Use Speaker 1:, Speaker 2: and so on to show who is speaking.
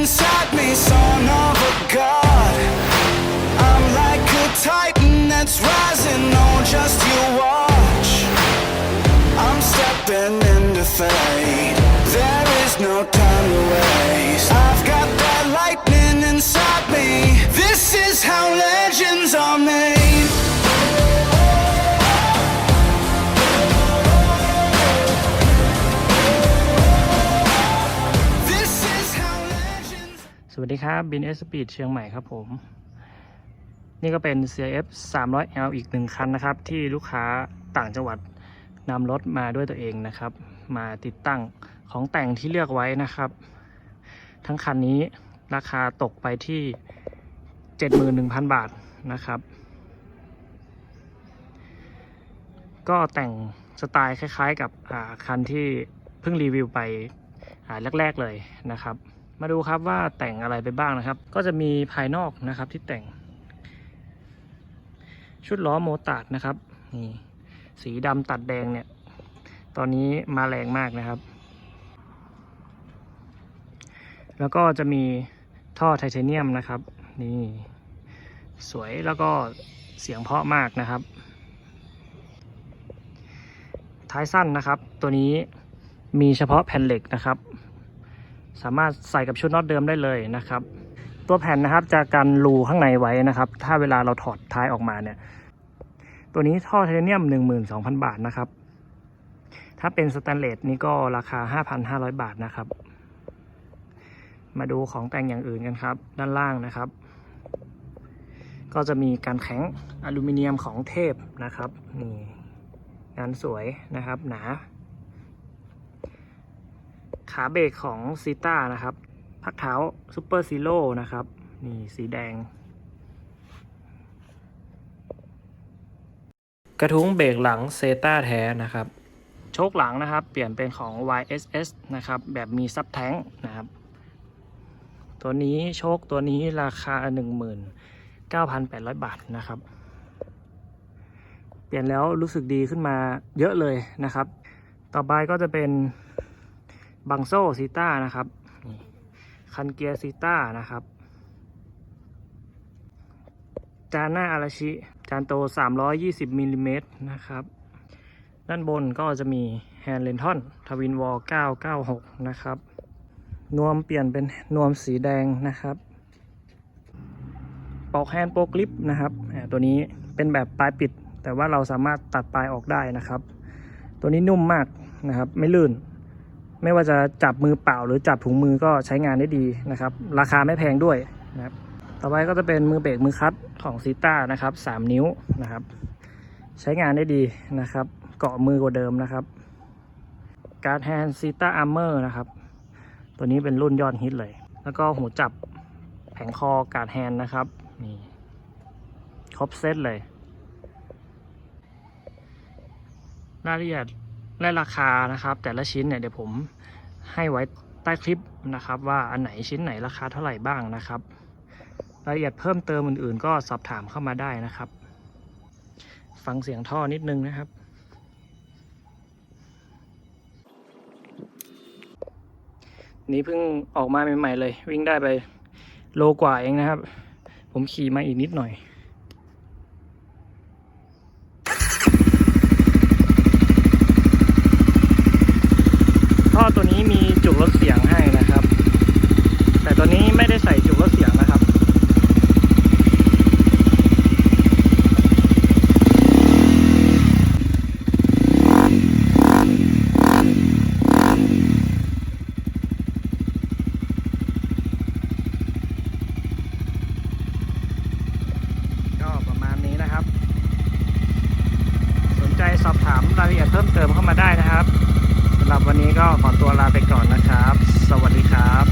Speaker 1: inside me, son of a god. I'm like a titan that's right.
Speaker 2: สวัสดีครับบินเอสปีดเชียงใหม่ครับผม นี่ก็เป็น CF 300L อีกหนึ่งคันนะครับ ที่ลูกค้าต่างจังหวัดนำรถมาด้วยตัวเองนะครับ มาติดตั้งของแต่งที่เลือกไว้นะครับ ทั้งคันนี้ราคาตกไปที่ 71,000 บาทนะครับ ก็แต่งสไตล์คล้ายๆกับคันที่เพิ่งรีวิวไปแรก ๆ เลยนะครับ มาดูครับว่าแต่งอะไรไปบ้างนะครับ ก็จะมีภายนอกนะครับที่แต่ง ชุดล้อโมตาร์ดนะครับนี่สีดำตัดแดงเนี่ย ตอนนี้มาแรงมากนะครับ แล้วก็จะมีท่อไทเทเนียมนะครับ นี่ สวยแล้วก็เสียงเพาะมากนะครับ ท้ายสั้นนะครับ ตัวนี้มีเฉพาะแผ่นเหล็กนะครับ สามารถใส่กับชุดน็อตเดิมได้เลยนะครับ ตัวแผ่นนะครับจะกันรูข้างในไว้นะครับ ถ้าเวลาเราถอดท้ายออกมาเนี่ย ตัวนี้ท่อไทเทเนียม 12,000 บาทนะครับ ถ้าเป็นสแตนเลสนี่ก็ราคา 5,500 บาทนะครับ มาดูของแต่งอย่างอื่นกันครับ ด้านล่างนะครับ ก็จะมีการแข็งอลูมิเนียมของเทพนะครับนี่งานสวยนะครับหนา ขาเบรกของซีต้านะครับ พักเท้าซูเปอร์ซีโร่นะครับ นี่สีแดง กระทุ้งเบรกหลังเซต้าแท้นะครับ โชคหลังนะครับ เปลี่ยนเป็นของ YSS นะครับ แบบมีซับแท้งนะครับ ตัวนี้โชคตัวนี้ราคา 19,800 บาทนะครับ เปลี่ยนแล้วรู้สึกดีขึ้นมาเยอะเลยนะครับ ต่อไปก็จะเป็น บังโซซีต้านะครับ คันเกียร์ซีต้านะครับ จานหน้าอาราชิ จานโต 320มิลลิเมตรนะครับ ด้านบนก็จะมีแฮนด์เลนทอนทวินวอล996 นะครับ นวมเปลี่ยนเป็นนวมสีแดงนะครับปอกแฮนด์โปรกลิปนะครับ ตัวนี้เป็นแบบปลายปิด แต่ว่าเราสามารถตัดปลายออกได้นะครับ ตัวนี้นุ่มมากนะครับ ไม่ลื่น ไม่ว่าจะจับมือเปล่าหรือจับถุงมือก็ใช้งานได้ดีนะครับ ราคาไม่แพงด้วยนะครับ ต่อไปก็จะเป็นมือเบรกมือคัดของซีต้านะครับ 3 นิ้วนะครับ ใช้งานได้ดีนะครับ เกาะมือกว่าเดิมนะครับ การแฮนด์ซีต้าอาร์เมอร์นะครับ ตัวนี้เป็นรุ่นยอดฮิตเลย แล้วก็หูจับแผงคอการแฮนด์นะครับนี่ครบเซตเลยรายละเอียด และราคานะครับ แต่ละชิ้นเนี่ยเดี๋ยวผมให้ไว้ใต้คลิปนะครับ ว่าอันไหนชิ้นไหนราคาเท่าไหร่บ้างนะครับ รายละเอียดเพิ่มเติมอื่นๆ ก็สอบถามเข้ามาได้นะครับ ฟังเสียงท่อนิดนึงนะครับนี่เพิ่งออกมาใหม่ๆเลย วิ่งได้ไปโลกว่าเองนะครับ ผมขี่มาอีกนิดหน่อย ท่อตัวนี้มีจุก ลดเสียงให้นะครับ แต่ตัวนี้ไม่ได้ใส่จุกลดเสียงนะครับ ก็ประมาณนี้นะครับ สนใจสอบถามรายละเอียดเพิ่มเติมเข้ามาได้นะครับำหรับวันนี้ก็ขอตัวลาไปก่อนนะครับ สวัสดีครับ